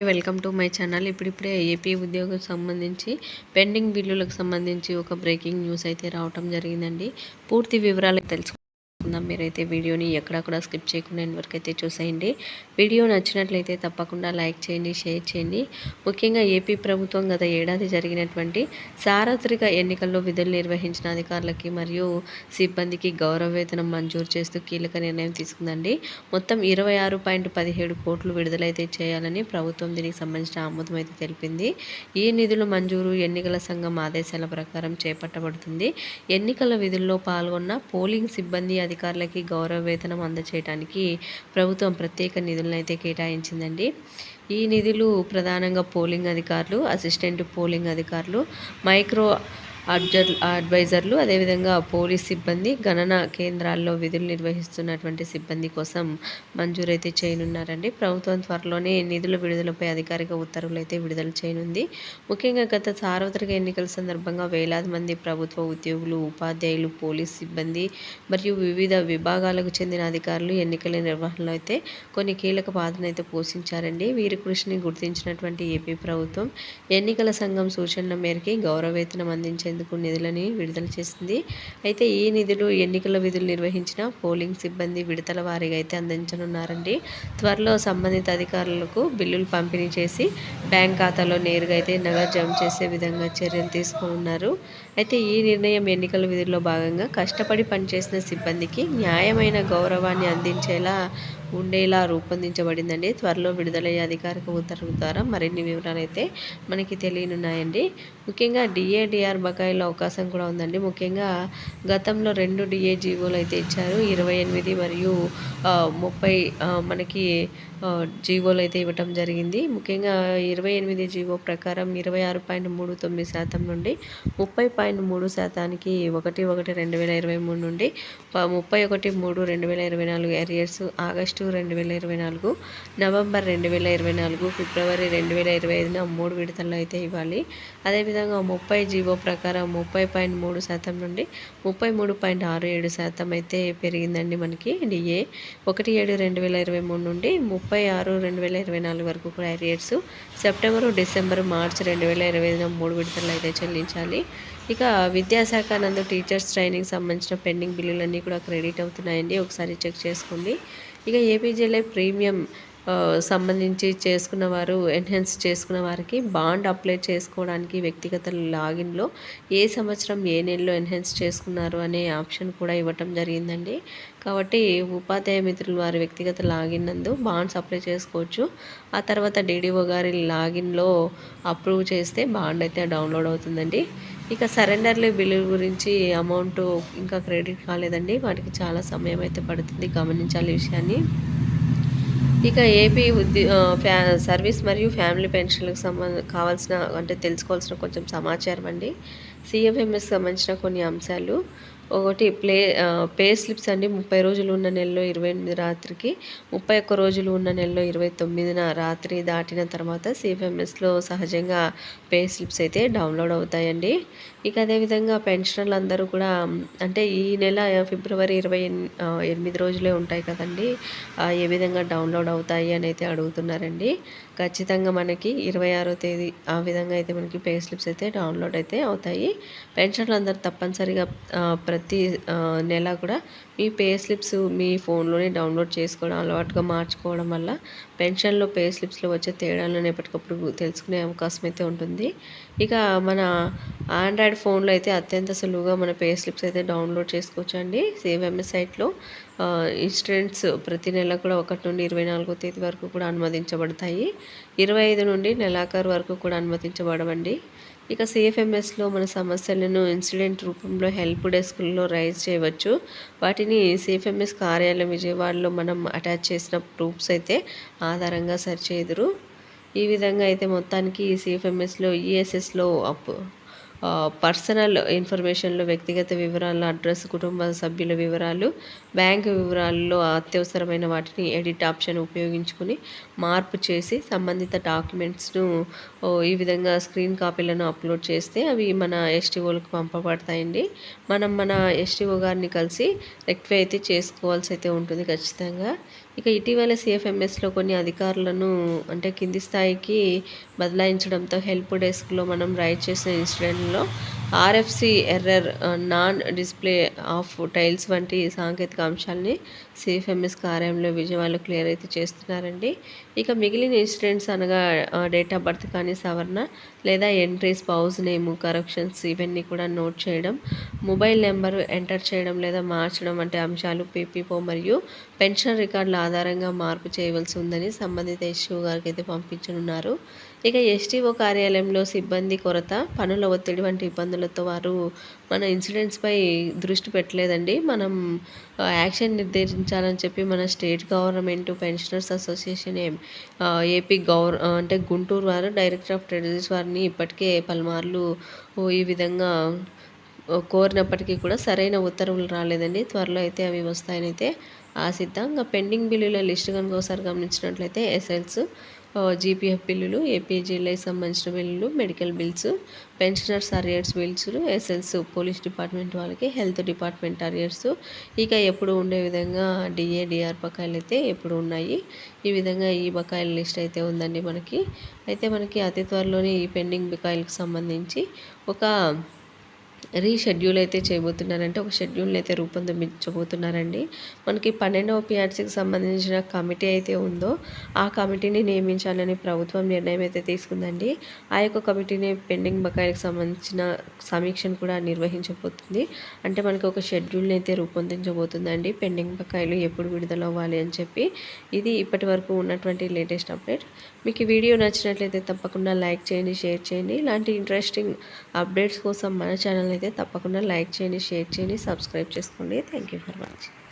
Welcome to my channel. ఇప్పుడిప్పుడే AP ఉద్యోగం సంబంధించి పెండింగ్ బిల్లులకు సంబంధించి ఒక బ్రేకింగ్ న్యూస్ అయితే రావటం జరిగిందండి. పూర్తి వివరాలు తెలుసు తెలుసుకుందాం మీరైతే వీడియోని ఎక్కడక్కడ స్కిప్ చేయకుండా వరకు అయితే చూసేయండి. వీడియో నచ్చినట్లయితే తప్పకుండా లైక్ చేయండి షేర్ చేయండి. ముఖ్యంగా ఏపీ ప్రభుత్వం గత ఏడాది జరిగినటువంటి సార్వత్రిక ఎన్నికల్లో విధులు నిర్వహించిన అధికారులకి మరియు సిబ్బందికి గౌరవ వేతనం మంజూరు చేస్తూ కీలక నిర్ణయం తీసుకుందండి. మొత్తం ఇరవై ఆరు పాయింట్ పదిహేడు కోట్లు విడుదలైతే చేయాలని ప్రభుత్వం దీనికి సంబంధించిన ఆమోదం అయితే తెలిపింది. ఈ నిధుల మంజూరు ఎన్నికల సంఘం ఆదేశాల ప్రకారం చేపట్టబడుతుంది. ఎన్నికల విధుల్లో పాల్గొన్న పోలింగ్ సిబ్బంది అధికారులకి గౌరవ వేతనం అందచేయడానికి ప్రభుత్వం ప్రత్యేక నిధులను అయితే కేటాయించిందండి. ఈ నిధులు ప్రధానంగా పోలింగ్ అధికారులు అసిస్టెంట్ పోలింగ్ అధికారులు మైక్రో అడ్జర్ అడ్వైజర్లు అదేవిధంగా పోలీస్ సిబ్బంది గణన కేంద్రాల్లో విధులు నిర్వహిస్తున్నటువంటి సిబ్బంది కోసం మంజూరైతే చేయనున్నారండి. ప్రభుత్వం త్వరలోనే నిధుల విడుదలపై అధికారిక ఉత్తర్వులు అయితే విడుదల చేయనుంది. ముఖ్యంగా గత సార్వత్రిక ఎన్నికల సందర్భంగా వేలాది మంది ప్రభుత్వ ఉద్యోగులు ఉపాధ్యాయులు పోలీస్ సిబ్బంది మరియు వివిధ విభాగాలకు చెందిన అధికారులు ఎన్నికల నిర్వహణలో అయితే కొన్ని కీలక పాత్రను అయితే పోషించారండి. వీరి కృషిని గుర్తించినటువంటి ఏపీ ప్రభుత్వం ఎన్నికల సంఘం సూచనల మేరకి గౌరవేతనం అందించేందుకు చేసేందుకు నిధులని విడుదల చేసింది. అయితే ఈ నిధులు ఎన్నికల విధులు నిర్వహించిన పోలింగ్ సిబ్బంది విడతల వారీగా అయితే అందించనున్నారండి. త్వరలో సంబంధిత అధికారులకు బిల్లులు పంపిణీ చేసి బ్యాంక్ ఖాతాలో నేరుగా అయితే నగదు జమ చేసే విధంగా చర్యలు తీసుకున్నారు అయితే ఈ నిర్ణయం ఎన్నికల విధుల్లో భాగంగా కష్టపడి పనిచేసిన సిబ్బందికి న్యాయమైన గౌరవాన్ని అందించేలా ఉండేలా రూపొందించబడిందండి. త్వరలో విడుదలయ్యే అధికారిక ఉత్తర్వు ద్వారా మరిన్ని వివరాలు అయితే మనకి తెలియనున్నాయండి. ముఖ్యంగా డిఏడిఆర్ బకాయిల అవకాశం కూడా ఉందండి. ముఖ్యంగా గతంలో రెండు డిఏ జీవోలు అయితే ఇచ్చారు. ఇరవై ఎనిమిది మరియు ముప్పై మనకి జీవోలు అయితే ఇవ్వటం జరిగింది. ముఖ్యంగా ఇరవై ఎనిమిది జీవో ప్రకారం ఇరవై ఆరు పాయింట్ మూడు తొమ్మిది శాతం నుండి ముప్పై పాయింట్ మూడు శాతానికి ఒకటి ఒకటి రెండు వేల ఇరవై మూడు నుండి ముప్పై ఒకటి మూడు రెండు వేల ఇరవై నాలుగు ఎరియర్స్ ఆగస్టు రెండు వేల ఇరవై నాలుగు నవంబర్ రెండు వేల ఇరవై నాలుగు ఫిబ్రవరి రెండు వేల ఇరవై ఐదున మూడు విడతల్లో అయితే ఇవ్వాలి. అదేవిధంగా ముప్పై జీవో ప్రకారం ముప్పై పాయింట్ మూడు శాతం నుండి ముప్పై మూడు పాయింట్ ఆరు ఏడు శాతం అయితే పెరిగిందండి మనకి డిఏ. ఒకటి ఏడు రెండు వేల ఇరవై మూడు నుండి ముప్పై ఆరు రెండు వేల ఇరవై నాలుగు వరకు కూడా ఎరియర్స్ సెప్టెంబరు డిసెంబర్ మార్చి రెండు వేల ఇరవై ఐదున మూడు విడతలు అయితే చెల్లించాలి. ఇక విద్యాశాఖ నందు టీచర్స్ ట్రైనింగ్ సంబంధించిన పెండింగ్ బిల్లులన్నీ కూడా క్రెడిట్ అవుతున్నాయండి. ఒకసారి చెక్ చేసుకోండి. ఇక ఏపీజేలే ప్రీమియం సంబంధించి చేసుకున్న వారు చేసుకున్న వారికి బాండ్ అప్లై చేసుకోవడానికి వ్యక్తిగత లాగిన్లో ఏ సంవత్సరం ఏ నెలలో ఎన్హెన్స్ చేసుకున్నారు అనే ఆప్షన్ కూడా ఇవ్వటం జరిగిందండి. కాబట్టి ఉపాధ్యాయ మిత్రులు వారి వ్యక్తిగత లాగిన్ నందు బాండ్స్ అప్లై చేసుకోవచ్చు. ఆ తర్వాత డీడీఓ గారి లాగిన్లో అప్రూవ్ చేస్తే బాండ్ అయితే డౌన్లోడ్ అవుతుందండి. ఇక సరెండర్లు బిల్లు గురించి అమౌంట్ ఇంకా క్రెడిట్ కాలేదండి. వాటికి చాలా సమయం అయితే పడుతుంది గమనించాలి విషయాన్ని. ఇక ఏపీ ఉద్యో సర్వీస్ మరియు ఫ్యామిలీ పెన్షన్లకు సంబంధ కావాల్సిన అంటే తెలుసుకోవాల్సిన కొంచెం సమాచారం అండి. సీఎంఎంఎస్ సంబంధించిన కొన్ని అంశాలు. ఒకటి ప్లే పే స్లిప్స్ అండి. ముప్పై రోజులు ఉన్న నెలలో ఇరవై ఎనిమిది రాత్రికి ముప్పై ఒక్క రోజులు ఉన్న నెలలో ఇరవై తొమ్మిదిన రాత్రి దాటిన తర్వాత సిఎఫ్ఎంఎస్లో సహజంగా పే స్లిప్స్ అయితే డౌన్లోడ్ అవుతాయండి. ఇక అదేవిధంగా పెన్షనర్లు అందరూ కూడా అంటే ఈ నెల ఫిబ్రవరి ఇరవై ఎనిమిది రోజులే ఉంటాయి కదండి. ఏ విధంగా డౌన్లోడ్ అవుతాయి అని అయితే అడుగుతున్నారండి. ఖచ్చితంగా మనకి ఇరవై ఆరో తేదీ ఆ విధంగా అయితే మనకి పే స్లిప్స్ అయితే డౌన్లోడ్ అయితే అవుతాయి. పెన్షన్లు అందరూ తప్పనిసరిగా ప్రతి నెల కూడా మీ పే స్లిప్స్ మీ ఫోన్లోనే డౌన్లోడ్ చేసుకోవడం అలవాటుగా మార్చుకోవడం వల్ల పెన్షన్లో పే స్లిప్స్లో వచ్చే తేడాలను ఎప్పటికప్పుడు తెలుసుకునే అవకాశం అయితే ఉంటుంది. ఇక మన ఆండ్రాయిడ్ ఫోన్లో అయితే అత్యంత సులువుగా మన పే స్లిప్స్ అయితే డౌన్లోడ్ చేసుకోవచ్చు అండి సేవ్ఎంఎస్ సైట్లో ఇన్స్టెంట్స్ ప్రతి నెల కూడా ఒకటి నుండి ఇరవై నాలుగో తేదీ వరకు కూడా అనుమతించబడతాయి. ఇరవై ఐదు నుండి నెలాఖరు వరకు కూడా అనుమతించబడవండి. ఇక సిఎఫ్ఎంఎస్లో మన సమస్యలను ఇన్సిడెంట్ రూపంలో హెల్ప్ డెస్క్లో రైజ్ చేయవచ్చు. వాటిని సిఎఫ్ఎంఎస్ కార్యాలయం విజయవాడలో మనం అటాచ్ చేసిన ప్రూఫ్స్ అయితే ఆధారంగా సరిచేదురు. ఈ విధంగా అయితే మొత్తానికి సిఎఫ్ఎంఎస్లో ఈఎస్ఎస్లో అప్ పర్సనల్ ఇన్ఫర్మేషన్లో వ్యక్తిగత వివరాలు అడ్రస్ కుటుంబ సభ్యుల వివరాలు బ్యాంకు వివరాల్లో అత్యవసరమైన వాటిని ఎడిట్ ఆప్షన్ ఉపయోగించుకుని మార్పు చేసి సంబంధిత డాక్యుమెంట్స్ను ఈ విధంగా స్క్రీన్ కాపీలను అప్లోడ్ చేస్తే అవి మన ఎస్టీఓలకు పంపబడతాయండి. మనం మన ఎస్టీఓ గారిని కలిసి రెక్టిఫై అయితే చేసుకోవాల్సి అయితే ఉంటుంది ఖచ్చితంగా. ఇక ఇటీవల సిఎఫ్ఎంఎస్లో కొన్ని అధికారులను అంటే కింది స్థాయికి బదలాయించడంతో హెల్ప్ డెస్క్లో మనం రైట్ చేసిన ఇన్సిడెంట్లో RFC error non display of tiles వంటి సాంకేతిక అంశాలని సిఎఫ్ఎంఎస్ కార్యంలో విజయవాడలో క్లియర్ అయితే చేస్తున్నారండి. ఇక మిగిలిన ఇన్సిడెంట్స్ అనగా డేట్ ఆఫ్ బర్త్ కానీ సవరణ లేదా ఎంట్రీస్ పౌజ్ నేము కరెక్షన్స్ ఇవన్నీ కూడా నోట్ చేయడం మొబైల్ నెంబర్ ఎంటర్ చేయడం లేదా మార్చడం వంటి అంశాలు పీపీఓ మరియు పెన్షన్ రికార్డుల ఆధారంగా మార్పు చేయవలసి ఉందని సంబంధిత ఎస్యూ గారికి అయితే పంపించనున్నారు. ఇక ఎస్టీఓ కార్యాలయంలో సిబ్బంది కొరత పనుల ఒత్తిడి వంటి ఇబ్బందులతో వారు మన ఇన్సిడెంట్స్పై దృష్టి పెట్టలేదండి. మనం యాక్షన్ నిర్దేశించాలని చెప్పి మన state government pensioners association AP గవర్ అంటే గుంటూరు వారు డైరెక్టర్ ఆఫ్ ట్రెజరీస్ వారిని ఇప్పటికే పలుమార్లు ఈ విధంగా కోరినప్పటికీ కూడా సరైన ఉత్తర్వులు రాలేదండి. త్వరలో అయితే అవి వస్తాయని అయితే ఆశిద్దాం. ఇంకా పెండింగ్ బిల్లుల లిస్ట్ కనుక ఒకసారి గమనించినట్లయితే ఎస్ఎల్స్ జీపీఎఫ్ బిల్లులు ఏపీజీలకు సంబంధించిన బిల్లులు medical bills pensioners arrears bills ఎస్ఎల్స్ police department వాళ్ళకి హెల్త్ డిపార్ట్మెంట్ అరియర్స్ ఇక ఎప్పుడు ఉండే విధంగా డిఏ డిఆర్ బకాయిలు అయితే ఎప్పుడు ఉన్నాయి. ఈ విధంగా ఈ బకాయిల లిస్ట్ అయితే ఉందండి మనకి. అయితే మనకి అతి త్వరలోనే ఈ పెండింగ్ బకాయిలకు సంబంధించి ఒక రీషెడ్యూల్ అయితే చేయబోతున్నారంటే ఒక షెడ్యూల్ని అయితే రూపొందించబోతున్నారండి. మనకి పన్నెండవ పిఆర్సీకి సంబంధించిన కమిటీ అయితే ఉందో ఆ కమిటీని నియమించాలని ప్రభుత్వం నిర్ణయం అయితే తీసుకుందండి. ఆ యొక్క కమిటీని పెండింగ్ బకాయిలకు సంబంధించిన సమీక్షను కూడా నిర్వహించబోతుంది. అంటే మనకి ఒక షెడ్యూల్ని అయితే రూపొందించబోతుందండి. పెండింగ్ బకాయిలు ఎప్పుడు విడుదల అవ్వాలి అని చెప్పి ఇది ఇప్పటి వరకు ఉన్నటువంటి లేటెస్ట్ అప్డేట్. మీకు ఈ వీడియో నచ్చినట్లయితే తప్పకుండా లైక్ చేయండి షేర్ చేయండి. ఇలాంటి ఇంట్రెస్టింగ్ అప్డేట్స్ కోసం మన ఛానల్ అయితే తప్పకుండా లైక్ చేయండి షేర్ చేయండి సబ్స్క్రైబ్ చేసుకోండి. Thank you for watching